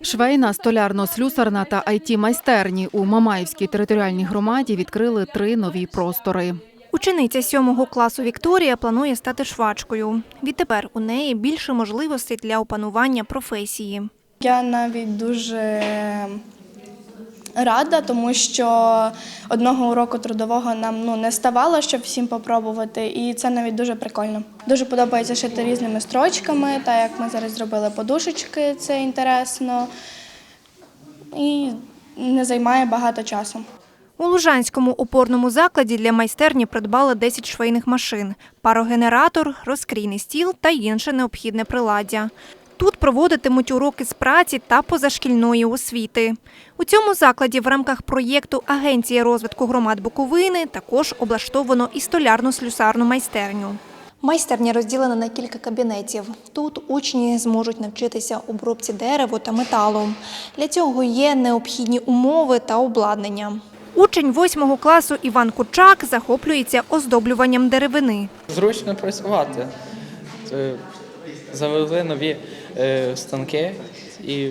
Швейна, столярно-слюсарна та it майстерні у Мамаївській територіальній громаді відкрили три нові простори. Учениця сьомого класу Вікторія планує стати швачкою. Відтепер у неї більше можливостей для опанування професії. Я навіть дуже рада, тому що одного уроку трудового нам ну, не ставало, щоб всім попробувати, і це навіть дуже прикольно. Дуже подобається шити різними строчками, так як ми зараз зробили подушечки, це інтересно і не займає багато часу. У Лужанському опорному закладі для майстерні придбали 10 швейних машин, парогенератор, розкрійний стіл та інше необхідне приладдя. Тут проводитимуть уроки з праці та позашкільної освіти. У цьому закладі в рамках проєкту Агенція розвитку громад Буковини також облаштовано і столярно-слюсарну майстерню. Майстерня розділена на кілька кабінетів. Тут учні зможуть навчитися обробці дерева та металу. Для цього є необхідні умови та обладнання. Учень восьмого класу Іван Кучак захоплюється оздоблюванням деревини. Зручно працювати. Завели нові станки і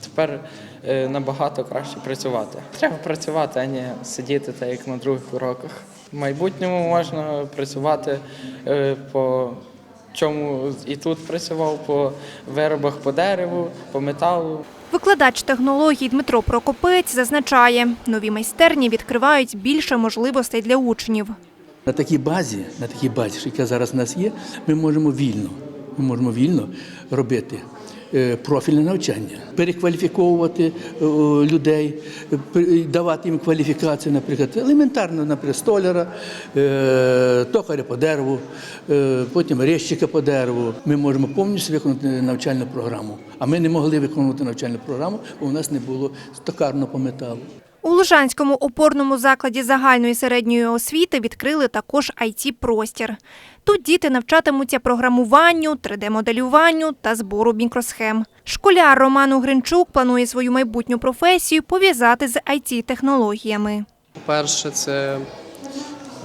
тепер е, набагато краще працювати. Треба працювати, а не сидіти так, як на других уроках. В майбутньому можна працювати е, по чому і тут працював, по виробах по дереву, по металу. Викладач технологій Дмитро Прокопець зазначає, нові майстерні відкривають більше можливостей для учнів. На такій базі, на такій базі, яка зараз у нас є, ми можемо вільно, ми можемо вільно робити е, профільне навчання, перекваліфіковувати е, людей, давати їм кваліфікацію, наприклад, елементарно, наприклад, столяра, е, токаря по дереву, потім резчика по дереву. Ми можемо повністю виконати навчальну програму. А ми не могли виконувати навчальну програму, бо у нас не було токарного по металу. У Лужанському опорному закладі загальної середньої освіти відкрили також it простір Тут діти навчатимуться програмуванню, 3D-моделюванню та збору мікросхем. Школяр Роман Угринчук планує свою майбутню професію пов'язати з it технологіями Перше, це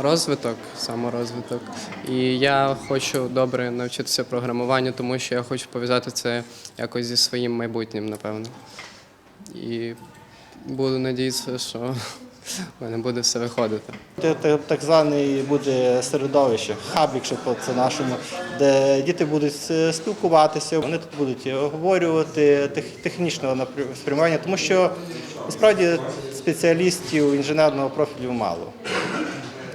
розвиток, саморозвиток. І я хочу добре навчитися програмуванню, тому що я хочу пов'язати це якось зі своїм майбутнім, напевно. І буду надіятися, що в мене буде все виходити. Це так званий буде середовище, хаб, якщо по це нашому, де діти будуть е, спілкуватися, вони тут будуть обговорювати технічного спрямування, тому що насправді спеціалістів інженерного профілю мало.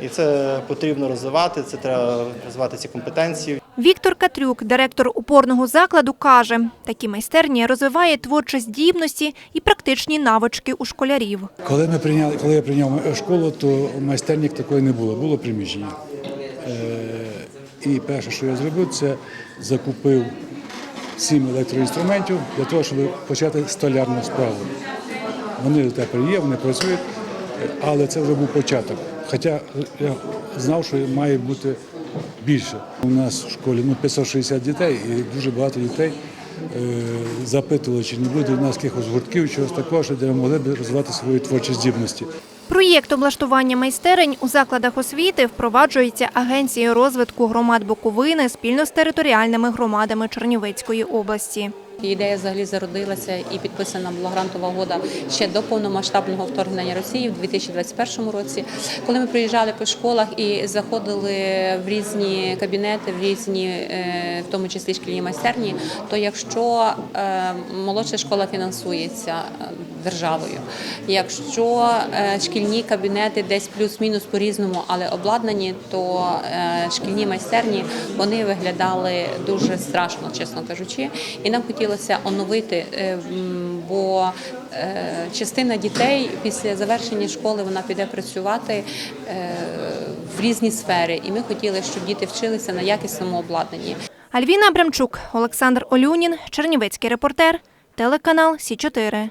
І це потрібно розвивати, це треба розвивати ці компетенції. Віктор Катрюк, директор опорного закладу, каже, такі майстерні розвиває творчі здібності і практичні навички у школярів. Коли ми прийняли, коли я прийняв школу, то майстерні такої не було, було приміщення. Е, і перше, що я зробив, це закупив сім електроінструментів для того, щоб почати столярну справу. Вони тепер є, вони працюють, але це вже був початок. Хоча я знав, що має бути більше. У нас в школі ну, 560 дітей і дуже багато дітей е, запитували, чи не буде у нас якихось гуртків, чогось такого, що де ми могли б розвивати свої творчі здібності. Проєкт облаштування майстерень у закладах освіти впроваджується Агенцією розвитку громад Буковини спільно з територіальними громадами Чернівецької області. Ідея взагалі зародилася і підписана була грантова угода ще до повномасштабного вторгнення Росії в 2021 році. Коли ми приїжджали по школах і заходили в різні кабінети, в різні, е, в тому числі шкільні майстерні, то якщо е, молодша школа фінансується е, державою, якщо шкільні кабінети десь плюс-мінус по різному, але обладнані, то шкільні майстерні вони виглядали дуже страшно, чесно кажучи, і нам хотілося оновити, е, бо е, частина дітей після завершення школи вона піде працювати е, в різні сфери, і ми хотіли, щоб діти вчилися на якісному обладнанні. Альвіна Абрамчук, Олександр Олюнін, Чернівецький репортер, телеканал Сі 4